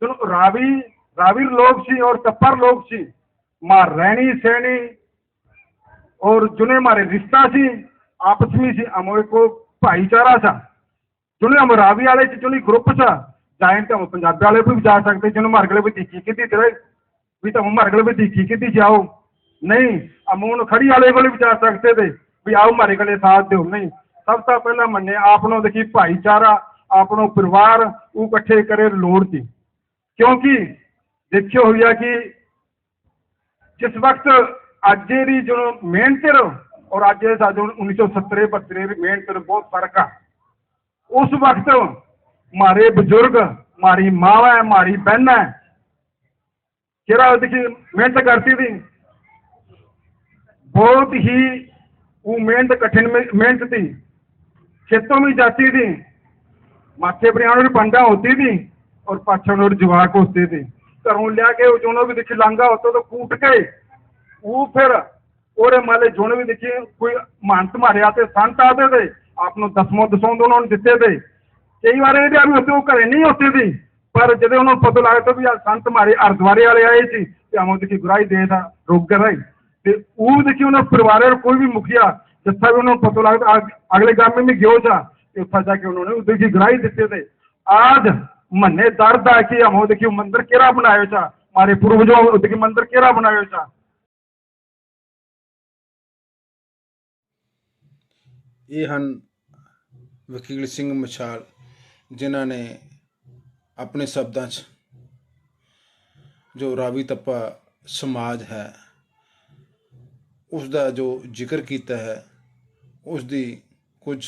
ਚਲੋ ਰਾਵੀ ਰਾਵੀ ਲੋਕ ਸੀ ਔਰ ਤੱਪਰ ਲੋਕ ਸੀ ਮਾਰ ਰਹਿਣੀ ਸਹਿਣੀ और जुने हमारे रिश्ता सी आपस में सी हम एक ਭਾਈਚਾਰਾ ਸਾ। ਚੁਣੀ ਮਰਾਵੀ ਵਾਲੇ ਚ ਚੁਣੀ ਗਰੁੱਪ ਸਾ। ਚਾਹੇ ਤਾਂ ਪੰਜਾਬੀ ਵਾਲੇ ਵੀ ਜਾ ਸਕਦੇ, ਜਿਹਨੂੰ ਮਰਗਲੇ ਵੀ ਦੇਖੀ ਕਿਤੇ ਤੇਰੇ ਵੀ ਤਾਂ ਮਰਗਲੇ ਵੀ ਦੇਖੀ ਕਿਤੇ ਜਾਓ ਨਹੀਂ ਅਮੂਨ ਖੜੀ ਵਾਲੇ ਕੋਲ ਵੀ ਜਾ ਸਕਦੇ ਤੇ ਵੀ ਆਓ ਮਾਰੇ ਕੋਲੇ ਸਾਥ ਦਿਓ। ਨਹੀਂ, ਸਭ ਤੋਂ ਪਹਿਲਾਂ ਮੰਨੇ, ਆਪ ਨੂੰ ਦੇਖੀ ਭਾਈਚਾਰਾ ਆਪਣੋ ਪਰਿਵਾਰ, ਉਹ ਇਕੱਠੇ ਕਰੇ ਲੋੜ ਦੀ। ਕਿਉਂਕਿ ਦੇਖਿਓ ਹੋਇਆ ਕਿ ਜਿਸ ਵਕਤ ਅੱਜ ਦੀ ਜਦੋਂ ਮਿਹਨਤ और अज उन्नीस सौ सत्तरे बत्तरे में तो बहुत फर्क है उस वक्त मारे बुजुर्ग मारी मावा है मारी बहन है जरा देखिए मेहनत करती थी बहुत ही वो मेहनत कठिन मेहनत थी खेतों में जाती थी माथे पर आने पंडा होती थी और पाछड़ और जवाक होते थे घरों लिया के जो भी देखी लांगा होता तो कूट के वो फिर ਉਹਦੇ ਮਾਲੇ ਜੁਣ ਵੀ ਦੇਖੀ ਕੋਈ ਮੰਤ ਮਾਰਿਆ ਤੇ ਸੰਤ ਆਦੇ ਤੇ ਆਪ ਨੂੰ ਦਸਮੋ ਦਸੋਂ ਉਹਨਾਂ ਨੂੰ ਦਿੱਤੇ ਤੇ। ਕਈ ਵਾਰ ਇਹਦੇ ਵੀ ਉੱਥੇ ਉਹ ਘਰੇ ਨਹੀਂ ਹੁੰਦੇ ਸੀ, ਪਰ ਜਦੋਂ ਉਹਨਾਂ ਨੂੰ ਪਤਾ ਲੱਗਦਾ ਵੀ ਆ ਸੰਤ ਮਾਰੇ ਅਰਦਵਾਰੇ ਵਾਲੇ ਆਏ ਸੀ, ਤੇ ਆਮੋ ਦੇਖੀ ਗੁਰਾਈ ਦੇ ਦਾ ਰੋਕ ਕਰ ਰਹੀ। ਤੇ ਉਹ ਦੇਖੀ ਉਹਨਾਂ ਪਰਿਵਾਰ ਕੋਈ ਵੀ ਮੁਖੀਆ, ਜਿੱਥਾ ਵੀ ਉਹਨਾਂ ਨੂੰ ਪਤਾ ਲੱਗਦਾ ਅਗਲੇ ਗਾਮੇ ਵਿੱਚ ਗਿਓ ਜਾ, ਤੇ ਉੱਥੇ ਜਾ ਕੇ ਉਹਨਾਂ ਨੇ ਉਹਦੇ ਗੁਰਾਈ ਦਿੱਤੇ ਤੇ। ਆਜ ਮੰਨੇ ਦਰਦ ਆ ਕਿ ਆਮੋ ਦੇਖੀ ਮੰਦਰ ਕਿਹੜਾ ਬਣਾਇਓ ਚਾ ਮਾਰੇ ਪੂਰਵਜੋਂ ਉਹਦੇ ਕੀ ਮੰਦਰ ਕਿਹੜਾ ਬਣਾਇਓ ਇਹ ਹਨ ਵਕੀਲ ਸਿੰਘ ਮਛਾਲ, ਜਿਨ੍ਹਾਂ ਨੇ ਆਪਣੇ ਸ਼ਬਦਾਂ 'ਚ ਜੋ ਰਾਵੀ ਤੱਪਾ ਸਮਾਜ ਹੈ ਉਸ ਦਾ ਜੋ ਜ਼ਿਕਰ ਕੀਤਾ ਹੈ ਉਸ ਦੀ ਕੁਝ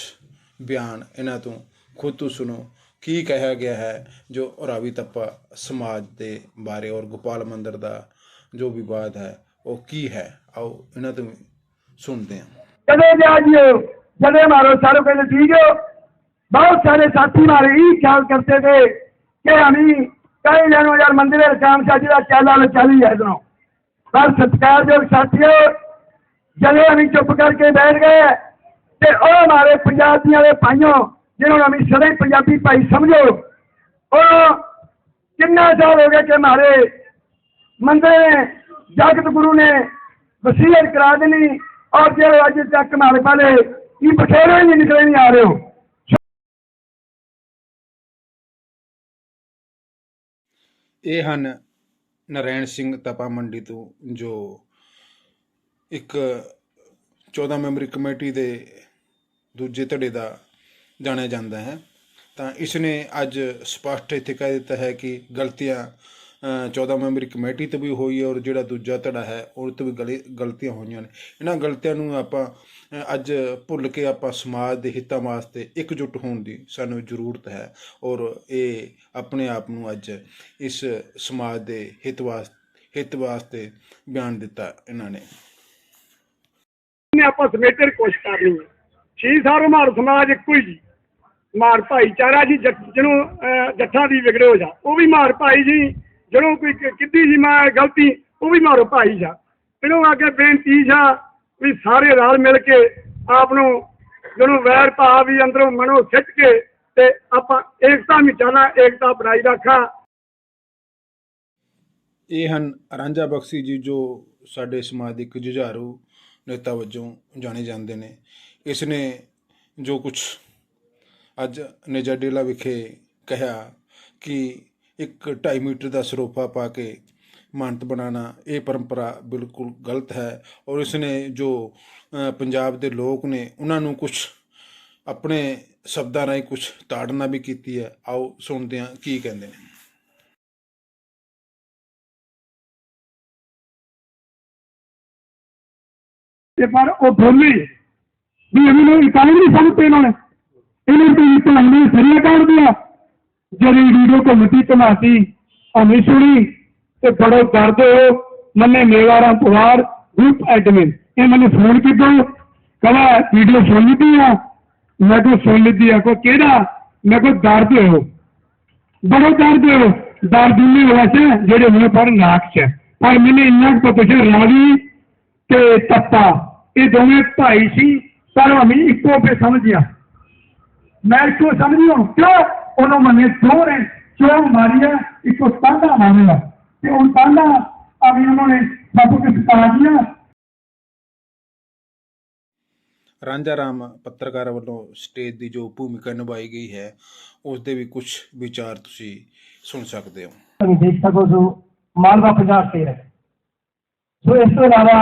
ਬਿਆਨ ਇਹਨਾਂ ਤੋਂ ਖੁਦ ਤੋਂ ਸੁਣੋ। ਕੀ ਕਿਹਾ ਗਿਆ ਹੈ ਜੋ ਰਾਵੀ ਤੱਪਾ ਸਮਾਜ ਦੇ ਬਾਰੇ ਔਰ ਗੋਪਾਲ ਮੰਦਰ ਦਾ ਜੋ ਵਿਵਾਦ ਹੈ, ਉਹ ਕੀ ਹੈ? ਆਓ ਇਹਨਾਂ ਤੋਂ ਸੁਣਦੇ ਹਾਂ। ਕਦੇ ਜਾਜੀਓ चले मारो सारों के ठीक है बहुत सारे साथी हमारे यही ख्याल करते थे कि हम ही कई जनों यार मंदिर में काम से जिला चाला में चली है इधरों पर सत्कार जो साथियों जले हम चुप करके बैठ गए ते ओ हमारे पंजाबियों वाले भाइयों जिन्होंने हम सदा ही पंजाबी भाई समझो ओ कितना साल हो गया कि हमारे मंदिर में जगत गुरु ने वसीयत करा देनी और जो अज तक हमारे वाले ये बखेरे नहीं निकले नहीं आ रहे हो ਇਹ ਹਨ ਨਰੈਣ ਸਿੰਘ ਤਪਾ ਮੰਡੀ ਤੋਂ ਜੋ ਇੱਕ 14 ਮੈਂਬਰੀ ਕਮੇਟੀ ਦੇ ਦੂਜੇ ਧੜੇ ਦਾ ਜਾਣਿਆ ਜਾਂਦਾ ਹੈ ਤਾਂ ਇਸ ਨੇ ਅੱਜ ਸਪਸ਼ਟ ਇੱਥੇ ਕਹਿ ਦਿੱਤਾ ਹੈ ਕਿ ਗਲਤੀਆਂ ਅ, 14 ਮੈਂਬਰੀ ਕਮੇਟੀ ਤੋਂ ਵੀ ਹੋਈ ਔਰ ਜਿਹੜਾ ਦੂਜਾ ਧੜਾ ਹੈ ਉਹ ਤੋਂ ਵੀ ਗਲਤੀਆਂ ਹੋਈਆਂ ਨੇ। ਇਹਨਾਂ ਗਲਤੀਆਂ ਨੂੰ ਆਪਾਂ ਅੱਜ ਭੁੱਲ ਕੇ ਆਪਾਂ ਸਮਾਜ ਦੇ ਹਿੱਤਾਂ ਵਾਸਤੇ ਇਕਜੁੱਟ ਹੋਣ ਦੀ ਸਾਨੂੰ ਜ਼ਰੂਰਤ ਹੈ ਔਰ ਇਹ ਆਪਣੇ ਆਪ ਨੂੰ ਅੱਜ ਇਸ ਸਮਾਜ ਦੇ ਹਿੱਤ ਵਾਸਤੇ ਹਿੱਤ ਵਾਸਤੇ ਬਿਆਨ ਦਿੱਤਾ ਇਹਨਾਂ ਨੇ। ਨੇ ਆਪਾਂ ਸਮੇਟਰ ਕੋਸ਼ਿਸ਼ ਕਰ ਲਈ ਛੇ ਸਾਰੋ ਮਾਰ ਸਮਾਜ ਇੱਕੋ ਹੀ ਮਾਰ ਭਾਈਚਾਰਾ ਜੀ ਜਿਹਨੂੰ ਅਹ, ਦੀ ਵਿਗੜੇ ਹੋ ਜਾ ਉਹ ਵੀ ਮਾਰ ਭਾਈ ਜੀ। ਜਿਹਨੂੰ ਕੋਈ ਕ- ਜੀ ਮਾਰ ਗਲਤੀ, ਉਹ ਵੀ ਮਾਰੋ ਭਾਈ ਜਾ। ਇਹਨੂੰ ਅੱਗੇ ਬੇਨਤੀ ਜਾ ਵੀ ਸਾਰੇ ਰਲ ਮਿਲ ਕੇ ਆਪ ਨੂੰ ਜਿਹਨੂੰ ਵੈਰ ਭਾਵ ਵੀ ਅੰਦਰੋਂ ਮਨੋਂ ਖਿੱਚ ਕੇ ਤੇ ਆਪਾਂ ਏਕਤਾ ਮਿਟਾਣਾ ਏਕਤਾ ਬਣਾਈ ਰੱਖਾਂ। ਇਹ ਹਨ ਰਾਂਝਾ ਬਖਸ਼ੀ ਜੀ ਜੋ ਸਾਡੇ ਸਮਾਜ ਦੇ ਇੱਕ ਜੁਝਾਰੂ ਨੇਤਾ ਵਜੋਂ ਜਾਣੇ ਜਾਂਦੇ ਨੇ। ਇਸ ਨੇ ਜੋ ਕੁਝ ਅੱਜ ਨੇਜਾਡੇਲਾ ਵਿਖੇ ਕਿਹਾ ਕਿ ਇੱਕ 2.5 ਮੀਟਰ ਦਾ ਸਰੋਫਾ ਪਾ ਕੇ ਮਾਨਤ ਬਣਾਉਣਾ, ਇਹ ਪਰੰਪਰਾ ਬਿਲਕੁਲ ਗਲਤ ਹੈ ਔਰ ਇਸ ਨੇ ਜੋ ਪੰਜਾਬ ਦੇ ਲੋਕ ਨੇ ਉਹਨਾਂ ਨੂੰ ਕੁਝ ਆਪਣੇ ਸ਼ਬਦਾਂ ਰਾਹੀਂ ਕੁਝ ਤਾੜਨਾ ਵੀ ਕੀਤੀ ਹੈ। ਆਓ ਸੁਣਦੇ ਹਾਂ ਕੀ ਕਹਿੰਦੇ ਨੇ। ਤੇ ਪਰ ਉਹ ਬੋਲੇ ਵੀ ਇਹਨਾਂ ਇਕਾਈ ਨਹੀਂ ਸਮਝਦੇ ਇਹਨਾਂ ਨੇ। ਇਹਨਾਂ ਤੋਂ ਇੱਕ ਲੰਮੀ ਸਰੀਆ ਕਰ ਦਿਆ ਜਿਹੜੀ ਵੀਡੀਓ ਕਮੇਟੀ ਕਮਾਤੀ ਹਮੇ ਤੇ ਬੜੋ ਦਰਦ ਹੋ, ਮੰਨੇ ਮੇਵਾਰਾ ਪੁਆਰ ਗਰੁੱਪ ਐਡਮਿਨ। ਇਹ ਮੈਨੂੰ ਫੋਨ ਕੀਤਾ ਕਹਾ ਵੀਡੀਓ ਸੁਣ ਲਈ ਆ। ਮੈਂ ਕੋ ਸੁਣ ਲਈ ਆ। ਕੋ ਕਿਹੜਾ? ਮੈਂ ਕੋ ਦਰਦ ਹੋ। ਬੜੋ ਦਰਦ ਹੋ। ਦਰਦ ਨਹੀਂ ਵੈਸੇ ਜਿਹੜੇ ਮੈਨੂੰ ਪਰ ਨਾਕ ਚ ਹੈ। ਪਰ ਮੈਨੂੰ ਇੰਨਾ ਕੁ ਪਤਾ ਰਾਵੀ ਤੇ ਤੱਪਾ ਇਹ ਦੋਵੇਂ ਭਾਈ ਸੀ, ਪਰ ਅਮੀ ਇੱਕੋ ਪੇ ਸਮਝਿਆ ਮੈਂ ਇੱਕੋ ਸਮਝੀ ਹੁਣ ਕਿਉਂ? ਉਹਨੂੰ ਮੰਨੇ ਦੋ ਨੇ ਚੋ ਮਾਰੀਆ ਇੱਕੋ ਤਾਂਡਾ ਮਾਰਿਆ ਤੇ ਉਹ ਤਾਂਡਾ ਅਭੀ ਉਹਨਾਂ ਨੇ ਬਾਪੂ ਕੇ ਸਿਖਾ ਦਿਆ। ਰਾਂਝਾ ਰਾਮ ਪੱਤਰਕਾਰ ਵੱਲੋਂ ਸਟੇਜ ਦੀ ਜੋ ਭੂਮਿਕਾ ਨਿਭਾਈ ਗਈ ਹੈ ਉਸ ਦੇ ਵੀ ਕੁਝ ਵਿਚਾਰ ਤੁਸੀਂ ਸੁਣ ਸਕਦੇ ਹੋ। ਤੁਸੀਂ ਦੇਖ ਸਕੋ ਜੋ ਮਾਲਵਾ ਪੰਜਾਬ ਤੇ ਹੈ। ਸੋ ਇਸ ਤੋਂ ਇਲਾਵਾ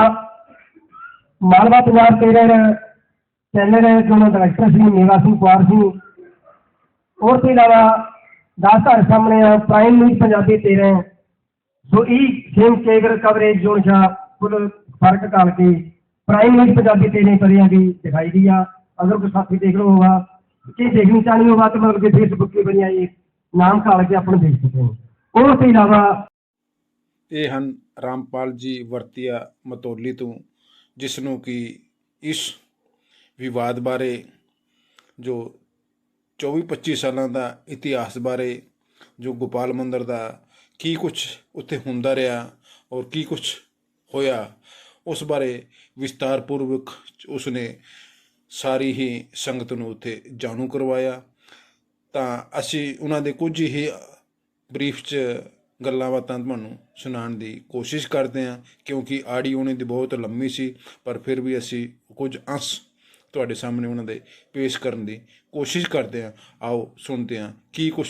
ਮਾਲਵਾ ਪੰਜਾਬ ਤੇ ਚੈਨਲ ਜੋ ਡਾਇਰੈਕਟਰ ਸੀ ਮੇਵਾ ਸਿੰਘ ਕੁਮਾਰ ਸਿੰਘ ਉਸ ਤੋਂ ਇਲਾਵਾ ਦਾ ਘਰ ਸਾਹਮਣੇ ਆ ਪ੍ਰਾਈਮ ਨਿਊਜ਼ ਪੰਜਾਬੀ 13 ਸੋ ਇਹ ਸੇਮ ਕੇਗਰ ਕਵਰੇਜ ਜੋੜ ਜਾ ਕੁੱਲ ਫ਼ਰਕ ਕਾਲ ਕੇ ਪ੍ਰਾਈਮ ਨਿਊਜ਼ ਪੰਜਾਬੀ 13 ਪਰ ਆ ਗਈ ਦਿਖਾਈ ਦੀ ਆ। ਅਗਰ ਕੋਈ ਸਾਥੀ ਦੇਖ ਲੋ ਹੋਗਾ ਕਿ ਦੇਖਣੀ ਚਾਹਣੀ ਹੋਗਾ ਤਾਂ ਮਤਲਬ ਕਿ ਫੇਸਬੁੱਕ ਤੇ ਬਣਿਆ ਇਹ, ਨਾਮ ਕਾਲ ਕੇ ਆਪਣ ਦੇਖ ਸਕਦੇ ਹੋ ਉਸ ਤੋਂ ਇਲਾਵਾ ਇਹ ਹਨ ਰਾਮਪਾਲ ਜੀ ਵਰਤਿਆ ਮਤੋਲੀ ਤੋਂ ਜਿਸ ਨੂੰ ਕਿ ਇਸ ਵਿਵਾਦ ਬਾਰੇ ਜੋ 24-25 ਸਾਲਾਂ ਦਾ ਇਤਿਹਾਸ ਬਾਰੇ ਜੋ ਗੋਪਾਲ ਮੰਦਰ ਦਾ ਕੀ ਕੁਝ ਉੱਥੇ ਹੁੰਦਾ ਰਿਹਾ ਔਰ ਕੀ ਕੁਝ ਹੋਇਆ, ਉਸ ਬਾਰੇ ਵਿਸਤਾਰਪੂਰਵਕ ਉਸਨੇ ਸਾਰੀ ਹੀ ਸੰਗਤ ਨੂੰ ਉੱਥੇ ਜਾਣੂ ਕਰਵਾਇਆ। ਤਾਂ ਅਸੀਂ ਉਹਨਾਂ ਦੇ ਕੁਝ ਹੀ ਬਰੀਫ ਚ ਗੱਲਾਂ ਬਾਤਾਂ ਤੁਹਾਨੂੰ ਸੁਣਾਉਣ ਦੀ ਕੋਸ਼ਿਸ਼ ਕਰਦੇ ਹਾਂ, ਕਿਉਂਕਿ ਆੜੀ ਉਹਨਾਂ ਦੀ ਬਹੁਤ ਲੰਮੀ ਸੀ, ਪਰ ਫਿਰ ਵੀ ਅਸੀਂ ਕੁਝ ਅੰਸ਼ ਤੁਹਾਡੇ ਸਾਹਮਣੇ ਉਹਨਾਂ ਦੇ ਪੇਸ਼ ਕਰਨ ਦੀ ਕੋਸ਼ਿਸ਼ ਕਰਦੇ ਹਾਂ। ਆਓ ਸੁਣਦੇ ਹਾਂ ਕੀ ਕੁਝ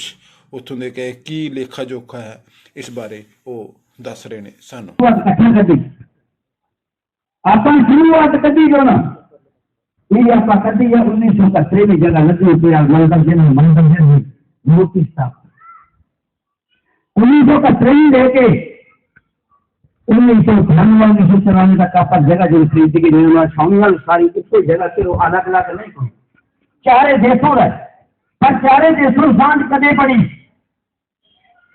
ਉੱਥੋਂ ਦੇ ਕਹੇ, ਕੀ ਲੇਖਾ ਜੋਖਾ ਹੈ ਇਸ ਬਾਰੇ ਉਹ ਦੱਸ ਰਹੇ ਨੇ ਸਾਨੂੰ। ਆਪਾਂ ਸ਼ੁਰੂਆਤ ਕੱਢੀ ਜੋ ਇਹ ਆਪਾਂ ਕੱਢੀ ਹੈ 1971 ਦੀ ਜਗ੍ਹਾ ਲੱਗੀ ਉੱਤੇ ਆ, ਮੰਦਰ ਜਿਹਨੂੰ ਮੰਦਰ ਜਿਹਨੂੰ ਮੂਰਤੀ ਸਥਾਪਨਾ 1971 ਲੈ ਕੇ 1998 1994 ਤੱਕ ਆਪਾਂ ਜਗ੍ਹਾ ਜਿਹੜੀ ਖਰੀਦ ਕੇ ਨਿਰਮਾ ਸ਼ਾਮੀ ਵਾਲ ਸਾਰੀ ਇੱਕੋ ਜਗ੍ਹਾ ਤੇ ਉਹ ਅਲੱਗ ਅਲੱਗ ਨਹੀਂ ਚਾਰੇ ਦੇਸ਼ੋਂ ਦਾ ਪਰ ਚਾਰੇ ਦੇਸ਼ੋਂ ਸਾਂਝ ਕਦੇ ਬਣੀ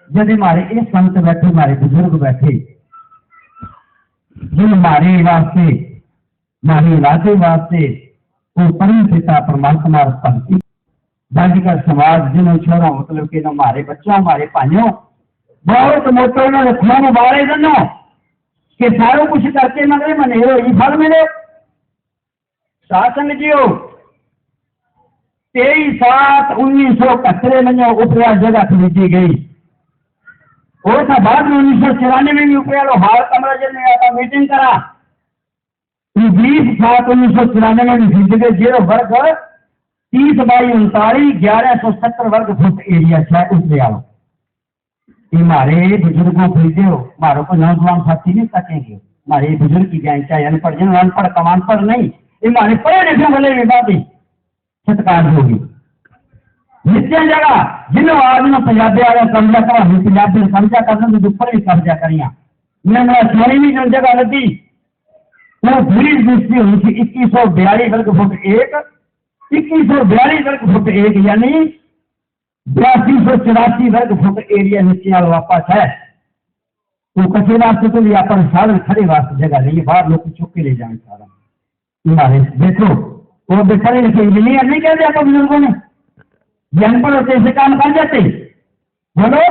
जब हमारे ये संत बैठे हमारे बुजुर्ग बैठे जिन हमारे वास्ते हमारे इलाके वास्ते वो परम पिता परमात्मा भक्ति बाजी का समाज जिन्हों छोरा मतलब कि हमारे बच्चों हमारे भाइयों बहुत मोटे उन्होंने खून उबाले दोनों कि सारो कुछ करके मगर मने हो ये फल मिले शासन जियो तेईस सात उन्नीस सौ इकहत्तर में उपरा जगह खरीदी गई। और था बाद में उन्नीस सौ चौरानवे में उपया लो हाल कमरा जन में आता मीटिंग करा। बीस सात उन्नीस सौ चौरानवे में खरीद गए ज़ीरो वर्ग तीस बाई उनतालीस, ग्यारह सौ सत्तर वर्ग फुट एरिया है उपरे वाला ये हमारे बुज़ुर्गों खरीदे हो हमारे को नौजवान साथी नहीं सकेंगे। हमारे बुज़ुर्ग की गए चाहे अनपढ़ जन अनपढ़ कमान पर नहीं। ये हमारे पढ़े लिखे वाले सत्कार होगी। निश्चय जगह जिन आदमी पंजाबे वाले समझा करा, हम पंजाबी समझा कर सकते ऊपर भी समझा करिया मैं मेरा भी जन जगह लगी वो पूरी दृष्टि हुई थी इक्कीस सौ बयालीस वर्ग फुट एक, इक्कीस सौ बयालीस वर्ग फुट एक, यानी बयासी सौ चौरासी वर्ग फुट एरिया निश्चय वापस है। तो कचे वास्ते तो भी पर साधन खड़े वास्ते जगह नहीं, बाहर लोग चुके ले जाए सारा। देखो। वो बेचारे इंजीनियर नहीं कह दिया बुज़ुर्गों ने। ज्ञान पर होते ऐसे काम कर जाते? बोलो,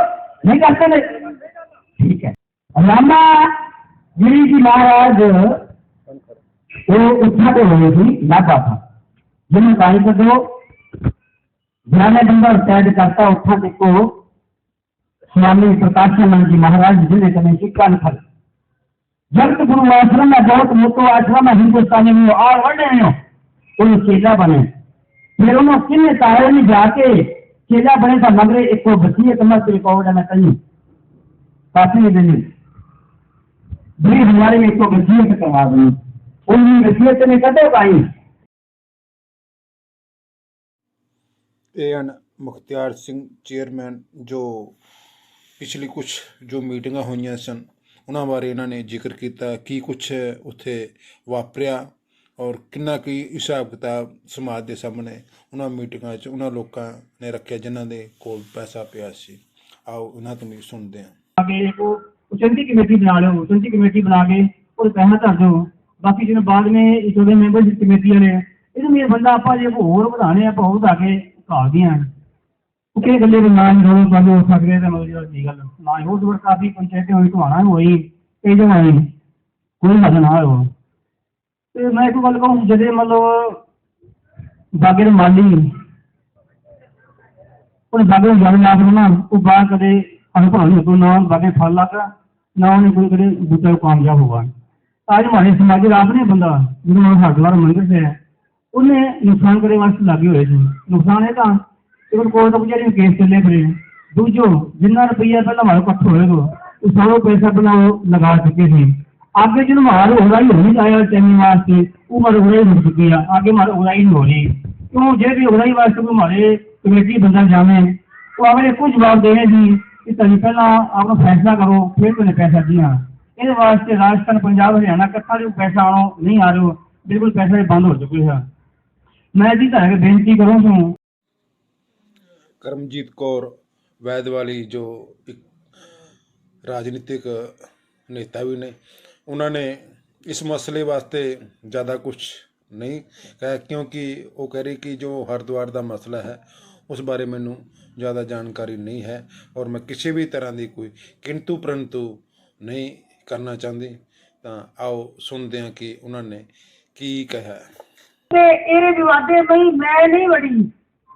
नहीं करते थे। ठीक है। रामा गिरी जी महाराज, वो के हुए थी नागा था। जिन्हें कहीं कर दो ध्यान नंबर तैद करता उठा देखो स्वामी प्रकाशानंद जी महाराज ज़िले कने सिक्का खल जगत गुरु आश्रम में बहुत मोटो आश्रम है, हिंदुस्तानी में आ वड़े हैं वो चेला बने फिर उन्होंने किन्ने तारे में जाके चेला बने था मगरे एक को बसीयत मत रिकॉर्ड में कहीं काफी दिन भी हमारे में एक को बसीयत करवा दी उनकी बसीयत ने कदों कहीं ਇਹ ਹਨ ਮੁਖਤਿਆਰ ਸਿੰਘ ਚੇਅਰਮੈਨ ਜੋ ਪਿਛਲੀ ਕੁਝ ਜੋ ਮੀਟਿੰਗਾਂ ਹੋਈਆਂ ਸਨ ਉਹਨਾਂ ਬਾਰੇ ਇਹਨਾਂ ਨੇ ਜ਼ਿਕਰ ਕੀਤਾ ਕੀ ਕੁਝ ਉੱਥੇ ਵਾਪਰਿਆ ਔਰ ਕਿੰਨਾ ਕੀ ਹਿਸਾਬ ਕਿਤਾਬ ਸਮਾਜ ਦੇ ਸਾਹਮਣੇ ਉਹਨਾਂ ਮੀਟਿੰਗਾਂ 'ਚ ਉਹਨਾਂ ਲੋਕਾਂ ਨੇ ਰੱਖਿਆ ਜਿਨ੍ਹਾਂ ਦੇ ਕੋਲ ਪੈਸਾ ਪਿਆ ਸੀ। ਆਓ ਉਹਨਾਂ ਤੋਂ ਵੀ ਸੁਣਦੇ ਹਾਂ। ਬਾਕੀ ਜਿਹਨੇ ਬਾਅਦ ਨੇ ਇਸ ਉਹਦੇ ਮੈਂਬਰ ਦੀ ਕਮੇਟੀ ਵਾਲੇ ਇਹਨੂੰ ਮੇਰ ਬੰਦਾ ਆਪਾਂ ਜੇ ਹੋਰ ਵਧਾਣੇ ਆਪਾਂ ਹੋਰ ਵਧਾ ਘਾਲ ਦੀਆਂ ਉਹ ਕਿਹੜੇ ਗੱਲੇ ਦੇ ਨਾਂ ਦੋ ਬੰਦੇ ਹੋ ਸਕਦੇ ਤਾਂ ਮਤਲਬ ਜੀ ਗੱਲ ਨਾ ਹੋਰ ਦੁਰ ਕਾਫੀ ਪੰਚਾਇਤ ਹੋਈ ਤੁਹਾਣਾ ਹੋਈ, ਇਹ ਜਮਾਈ ਕੋਈ ਹੱਦ ਨਾ ਹੋਇਆ ਤੇ ਮੈਂ ਇੱਕ ਗੱਲ ਕਹੂੰ, ਜਿਹੜੇ ਮਤਲਬ ਬਾਗੇ ਦੇ ਮਾਲੀ ਉਹ ਬਾਗੇ ਨੂੰ ਜਾਣ ਲੱਗ ਨਾ ਉਹ ਬਾਹਰ ਕਦੇ ਅਨੁਭਵ ਨਹੀਂ ਕੋਈ ਨਾ ਬਾਗੇ ਫਲ ਲੱਗਾ ਨਾ ਉਹਨੇ ਕੋਈ ਕਦੇ ਬੂਟਾ ਕਾਮਯਾਬ ਹੋਗਾ ਅੱਜ ਹਮਾਰੇ ਸਮਾਜ ਦਾ ਆਪਣੇ ਬੰਦਾ, ਜਿਹਨੂੰ ਹਰਦਵਾਰ ਮੰਦਰ ਸੇ ਹੈ, ਉਹਨੇ ਨੁਕਸਾਨ ਕਰਨ ਵਾਸਤੇ ਲੱਗੇ ਹੋਏ ਸੀ। ਨੁਕਸਾਨ ਇਹ ਤਾਂ ਇਹ ਕੋਲ ਤਾਂ ਵਿਚਾਰੇ ਕੇਸ ਚੱਲੇ ਫਿਰੇ। ਦੂਜੋ, ਜਿੰਨਾ ਰੁਪਈਆ ਪਹਿਲਾਂ ਹਮਾਰੇ ਇਕੱਠ ਹੋਏਗਾ, ਉਹ ਸਾਰਾ ਪੈਸਾ ਬਣਾਓ ਲਗਾ ਚੁੱਕੇ ਸੀ। ਅੱਗੇ ਜਿਹਨੂੰ ਮਾਰ ਹੋ ਰਹੀ ਹੋਣੀ ਆਇਆ ਚੰਨੀ ਵਾਸਤੇ, ਉਹ ਮਾਰ ਹੋ ਰਹੀ ਹੋ ਚੁੱਕੀ ਆ। ਅੱਗੇ ਮਾਰ ਹੋ ਰਹੀ ਨਹੀਂ ਹੋ ਰਹੀ ਕਿਉਂ? ਜੇ ਵੀ ਹੋ ਰਹੀ ਵਾਸਤੇ ਕੋਈ ਮਾਰੇ ਕਮੇਟੀ ਬੰਦਾ ਜਾਵੇ, ਉਹ ਆਪਣੇ ਕੁਝ ਜਵਾਬ ਦੇਣੇ ਸੀ ਕਿ ਤੁਸੀਂ ਪਹਿਲਾਂ ਆਪਣਾ ਫੈਸਲਾ ਕਰੋ, ਫਿਰ ਤੁਹਾਨੂੰ ਪੈਸਾ ਦਿਆਂ ਇਹਦੇ ਵਾਸਤੇ ਰਾਜਸਥਾਨ, ਪੰਜਾਬ, ਹਰਿਆਣਾ ਇਕੱਠਾ ਜੋ ਪੈਸਾ ਆਉਣਾ ਨਹੀਂ ਆ ਰਿਹਾ। ਬਿਲਕੁਲ ਪੈਸਾ ਬੰਦ ਹੋ ਚੁੱਕੇ ਹੈ ਮੈਂ ਜੀ ਕਰਮਜੀਤ ਕੌਰ ਵੈਦ ਵਾਲੀ ਜੋ ਇੱਕ ਰਾਜਨੀਤਿਕ ਨੇਤਾ ਵੀ ਨੇ ਉਹਨਾਂ ਨੇ ਇਸ ਮਸਲੇ ਵਾਸਤੇ ਜ਼ਿਆਦਾ ਕੁਝ ਨਹੀਂ ਕਹਿ, ਕਿਉਂਕਿ ਉਹ ਕਹਿ ਰਹੀ ਕਿ ਜੋ ਹਰਦੁਆਰ ਦਾ ਮਸਲਾ ਹੈ, ਉਸ ਬਾਰੇ ਮੈਨੂੰ ਜ਼ਿਆਦਾ ਜਾਣਕਾਰੀ ਨਹੀਂ ਹੈ ਔਰ ਮੈਂ ਕਿਸੇ ਵੀ ਤਰ੍ਹਾਂ ਦੀ ਕੋਈ ਕਿੰਤੂ ਪਰੰਤੂ ਨਹੀਂ ਕਰਨਾ ਚਾਹੁੰਦੀ। ਤਾਂ ਆਓ ਸੁਣਦੇ ਹਾਂ ਕਿ ਉਹਨਾਂ ਨੇ ਕੀ ਕਿਹਾ। ਤੇ ਇਹ ਵਿਵਾਦੇ ਬਈ ਮੈਂ ਨਹੀਂ ਵੜੀ,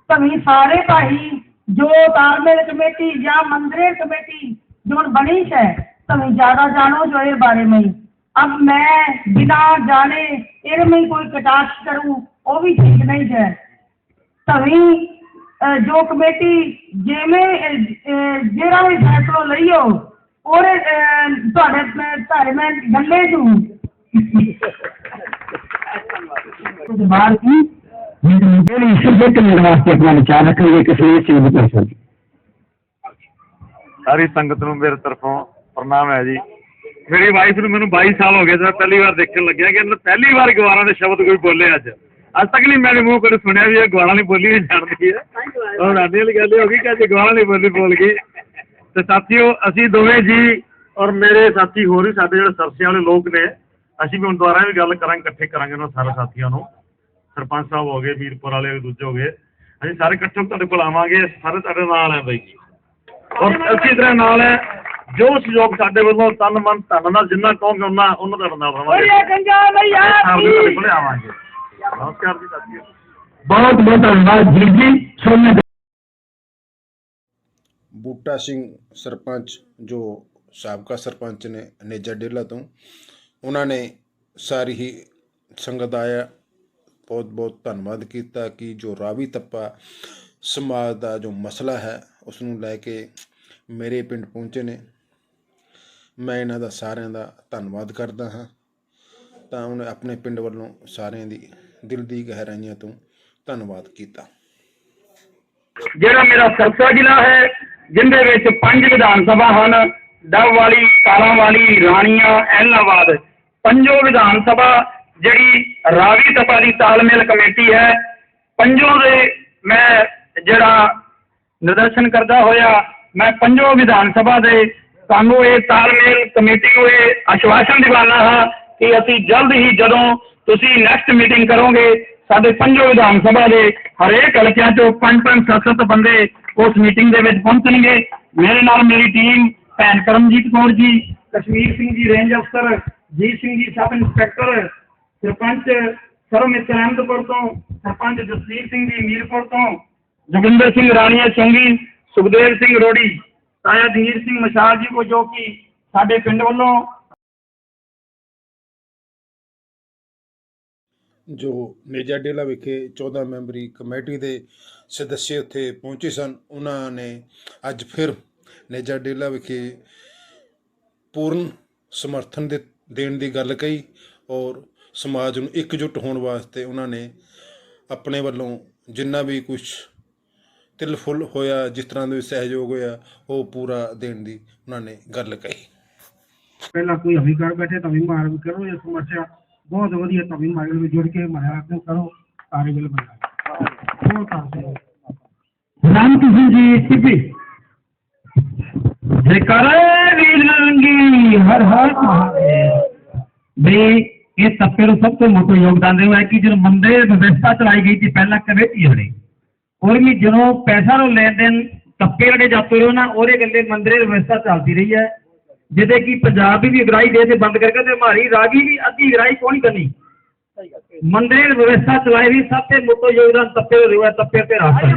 ਭਵੇਂ ਸਾਰੇ ਭਾਈ ਜੋ ਤਾਲਮੇਲ ਕਮੇਟੀ ਜਾਂ ਮੰਦਰੇ ਕਮੇਟੀ, ਜੋ ਬਣੀ ਹੈ तुम्हें ज़्यादा जानो जो ये बारे में। अब मैं बिना जाने एर में कोई कटाक्ष करूँ वो भी ठीक नहीं है। तभी जो कमेटी जे में जेरा तो तो भी फैसलो लियो और थोड़े थारे में गले चू बार की वास्ते अपना विचार रखेंगे किसी चीज़ कर सकते। सारी संगत मेरे तरफों ਪ੍ਰਣਾਮ ਹੈ ਜੀ। ਮੇਰੀ ਵਾਈਫ ਨੂੰ ਮੈਨੂੰ 22 ਸਾਲ ਹੋ ਗਏ, ਜਦ ਪਹਿਲੀ ਵਾਰ ਦੇਖਣ ਲੱਗਿਆ ਕਿ ਪਹਿਲੀ ਵਾਰ ਗਵਾਰਾਂ ਦੇ ਸ਼ਬਦ ਕੋਈ ਬੋਲੇ ਅੱਜ। ਅੱਜ ਤੱਕ ਨਹੀਂ ਮੇਰੇ ਮੂੰਹ ਕੋਲ ਸੁਣਿਆ ਵੀ ਇਹ ਗਵਾਰਾਂ ਦੀ ਬੋਲੀ ਜਾਣਦੀ ਹੈ। ਔਰ ਆਡੀ ਵਾਲੀ ਗੱਲ ਹੋ ਗਈ ਕਿ ਅੱਜ ਗਵਾਰਾਂ ਦੀ ਬੋਲੀ ਬੋਲ ਗਈ। ਤੇ ਸਾਥੀਓ, ਅਸੀਂ ਦੋਵੇਂ ਜੀ ਔਰ ਮੇਰੇ ਸਾਥੀ ਹੋਰ ਵੀ ਸਾਡੇ ਜਿਹੜੇ ਸਰਸੇ ਵਾਲੇ ਲੋਕ ਨੇ, ਅਸੀਂ ਵੀ ਹੁਣ ਦੁਬਾਰਾ ਵੀ ਗੱਲ ਕਰਾਂਗੇ, ਇਕੱਠੇ ਕਰਾਂਗੇ ਉਹਨਾਂ ਸਾਰੇ ਸਾਥੀਆਂ ਨੂੰ। ਸਰਪੰਚ ਸਾਹਿਬ ਹੋ ਗਏ, ਵੀਰਪੁਰ ਵਾਲੇ ਦੂਜੇ ਹੋ ਗਏ। ਅਸੀਂ ਸਾਰੇ ਇਕੱਠੇ ਤੁਹਾਡੇ ਕੋਲ ਆਵਾਂਗੇ, ਸਾਰੇ ਤੁਹਾਡੇ ਨਾਲ ਹੈ ਬਾਈ ਜੀ। ਔਰ ਇਸੇ ਤਰ੍ਹਾਂ ਨਾਲ ਹੈ ਜੋ ਸਹਿਯੋਗ ਸਾਡੇ ਵੱਲੋਂ ਤਨ ਮਨ ਧਨ ਨਾਲ ਜਿੰਨਾ ਕਹੋਗੇ ਉਹਨਾਂ ਦਾ ਬੰਦਾ ਬਣਾਵਾਂਗੇ ਓਏ ਗੰਜਾ ਭਈਆ ਤੁਹਾਡੇ ਕੋਲੇ ਆਵਾਂਗੇ। ਨਮਸਕਾਰ ਜੀ ਸਾਥੀਓ ਬਹੁਤ ਬਹੁਤ ਧੰਨਵਾਦ ਜੀ ਜੀ ਸੋਨੇ ਬੂਟਾ ਸਿੰਘ ਸਰਪੰਚ ਜੋ ਸਾਬਕਾ ਸਰਪੰਚ ਨੇ ਨੇਜਾ ਡੇਲਾ ਤੋਂ ਉਹਨਾਂ ਨੇ ਸਾਰੀ ਹੀ ਸੰਗਤ ਆਇਆ। ਬਹੁਤ ਬਹੁਤ ਧੰਨਵਾਦ ਕੀਤਾ ਕਿ ਜੋ ਰਾਵੀ ਤੱਪਾ ਸਮਾਜ ਦਾ ਜੋ ਮਸਲਾ ਹੈ ਉਸ ਨੂੰ ਲੈ ਕੇ ਮੇਰੇ ਪਿੰਡ ਪਹੁੰਚੇ ਨੇ। ਮੈਂ ਇਹਨਾਂ ਦਾ ਸਾਰਿਆਂ ਦਾ ਧੰਨਵਾਦ ਕਰਦਾ ਹਾਂ। ਤਾਂ ਉਹਨੇ ਆਪਣੇ ਪਿੰਡ ਵੱਲੋਂ ਸਾਰਿਆਂ ਦੀ ਦਿਲ ਦੀ ਗਹਿਰਾਈਆਂ ਤੋਂ ਧੰਨਵਾਦ ਕੀਤਾ। ਜਿਹੜਾ ਮੇਰਾ ਸਰਸਾ ਜ਼ਿਲ੍ਹਾ ਹੈ, ਜਿੰਦੇ ਵਿੱਚ ਪੰਜ ਵਿਧਾਨ ਸਭਾ ਹਨ ਡੱਬ ਵਾਲੀ ਕਾਲਾਂ ਵਾਲੀ ਰਾਣੀਆਂ, ਐਲਾਹਾਬਾਦ। ਪੰਜੋ ਵਿਧਾਨ ਸਭਾ ਜਿਹੜੀ ਰਾਵੀ ਤਪਾ ਦੀ ਤਾਲਮੇਲ ਕਮੇਟੀ ਹੈ, ਪੰਜੋ ਦੇ ਮੈਂ ਜਿਹੜਾ ਨਿਰਦੇਸ਼ਨ ਕਰਦਾ ਹੋਇਆ, ਮੈਂ ਪੰਜੋ ਵਿਧਾਨ ਸਭਾ ਦੇ ਸਾਨੂੰ ਇਹ ਤਾਲਮੇਲ ਕਮੇਟੀ ਨੂੰ ਇਹ ਆਸ਼ਵਾਸਨ ਦਿਵਾਉਣਾ ਹਾਂ ਕਿ ਅਸੀਂ ਜਲਦ ਹੀ ਜਦੋਂ ਤੁਸੀਂ ਨੈਕਸਟ ਮੀਟਿੰਗ ਕਰੋਗੇ, ਸਾਡੇ ਪੰਜੋ ਵਿਧਾਨ ਸਭਾ ਦੇ ਹਰੇਕ ਹਲਕਿਆਂ ਚੋਂ ਪੰਜ ਪੰਜ ਸੱਤ ਸੱਤ ਬੰਦੇ ਉਸ ਮੀਟਿੰਗ ਦੇ ਵਿੱਚ ਪਹੁੰਚਣਗੇ। ਮੇਰੇ ਨਾਲ ਮੇਰੀ ਟੀਮ ਭੈਣ ਕਰਮਜੀਤ ਕੌਰ ਜੀ, ਕਸ਼ਮੀਰ ਸਿੰਘ ਜੀ ਰੇਂਜ ਅਫਸਰ ਜੀਤ ਸਿੰਘ ਜੀ, ਸਬ ਇੰਸਪੈਕਟਰ ਸਰਪੰਚ ਸਰਵਮਿੱਤਰ ਅਹਿਮਦਪੁਰ ਤੋਂ, ਸਰਪੰਚ ਜਸਵੀਰ ਸਿੰਘ ਜੀ ਮੀਰਪੁਰ ਤੋਂ, ਜੋਗਿੰਦਰ ਸਿੰਘ ਰਾਣੀਆ ਚੌਂਗੀ, ਸੁਖਦੇਵ ਸਿੰਘ ਰੋੜੀ। ਤਾਇਆ ਧੀਰ ਸਿੰਘ ਮਸ਼ਾਲ ਜੀ ਕੋ ਜੋ ਕਿ ਸਾਡੇ ਪਿੰਡ ਵੱਲੋਂ ਜੋ ਨੇਜਾ ਡੇਲਾ ਵਿਖੇ 14 ਮੈਂਬਰੀ ਕਮੇਟੀ ਦੇ ਸਦੱਸਿਆ ਉੱਥੇ ਪਹੁੰਚੇ ਸਨ, ਉਹਨਾਂ ਨੇ ਅੱਜ ਫਿਰ ਨੇਜਾ ਡੇਲਾ ਵਿਖੇ ਪੂਰਨ ਸਮਰਥਨ ਦੇ ਦੇਣ ਦੀ ਗੱਲ ਕਹੀ ਔਰ ਸਮਾਜ ਨੂੰ ਇਕਜੁੱਟ ਹੋਣ ਵਾਸਤੇ ਉਹਨਾਂ ਨੇ ਆਪਣੇ ਵੱਲੋਂ ਜਿੰਨਾ ਵੀ ਕੁਝ ਤਿਲ ਫੁੱਲ ਹੋਇਆ ਜਿਸ ਤਰ੍ਹਾਂ ਦੇ ਸਹਿਯੋਗ ਹੋਇਆ ਉਹ ਪੂਰਾ ਦੇਣ ਦੀ ਉਹਨਾਂ ਨੇ ਗੱਲ ਕਹੀ। ਪਹਿਲਾਂ ਕੋਈ ਹੋਈ ਕਰ ਬੈਠੇ ਤਾਂ ਵੀ ਮਾਰ ਵੀ ਕਰੋ ਇਹ ਸਮੱਸਿਆ ਬਹੁਤ ਵਧੀਆ ਤਾਂ ਵੀ ਮਾਰ ਜੁੜ ਕੇ ਮਾਇਆ ਕਰੋ ਸਾਰੇ ਗੱਲ ਬਣਾ ਬਹੁਤ ਆਸੀ ਰਾਮ ਜੀ? ਸਿੱਪੀ ਜੈਕਾਰੇ ਵੀਰ ਲੰਗੀ ਹਰ ਹਰ ਮਹਾਦੇਵ। ਵੀ ਇਹ ਤਪੇ ਨੂੰ ਸਭ ਤੋਂ ਮੋਟਾ ਯੋਗਦਾਨ ਦੇ ਕਿ ਜਦੋਂ ਮੰਦੇ ਵਿਵਸਥਾ ਚਲਾਈ ਗਈ ਸੀ ਪਹਿਲਾਂ ਕਮੇਟੀ ਹੋਣੀ। ਵੀ ਜਦੋਂ ਪੈਸਾ ਨੂੰ ਲੈਣ ਦੇਣ ਤੱਪੇ ਜਿਹੜੇ ਜਾਤੇ ਰਹੋ ਨਾ ਉਹਦੇ ਗੱਲੇ ਮੰਦਰੇ ਵਿਵਸਥਾ ਚੱਲਦੀ ਰਹੀ ਹੈ। ਜਿਹਦੇ ਕਿ ਪੰਜਾਬ ਵੀ ਅਗਰਾਈ ਦੇ ਤੇ ਬੰਦ ਕਰਕੇ ਤੇ ਹਮਾਰੀ ਰਾਗੀ ਵੀ ਅੱਧੀ ਅਗਰਾਈ ਕੌਣ ਕਰਨੀ? ਮੰਦਰੇ ਵਿਵਸਥਾ ਚਲਾਈ ਵੀ ਸਭ ਤੋਂ ਮੋਟਾ ਯੋਗਦਾਨ ਤੱਪੇ ਦਾ ਰਿਹਾ ਤੱਪੇ ਤੇ ਰਾਸਤਾ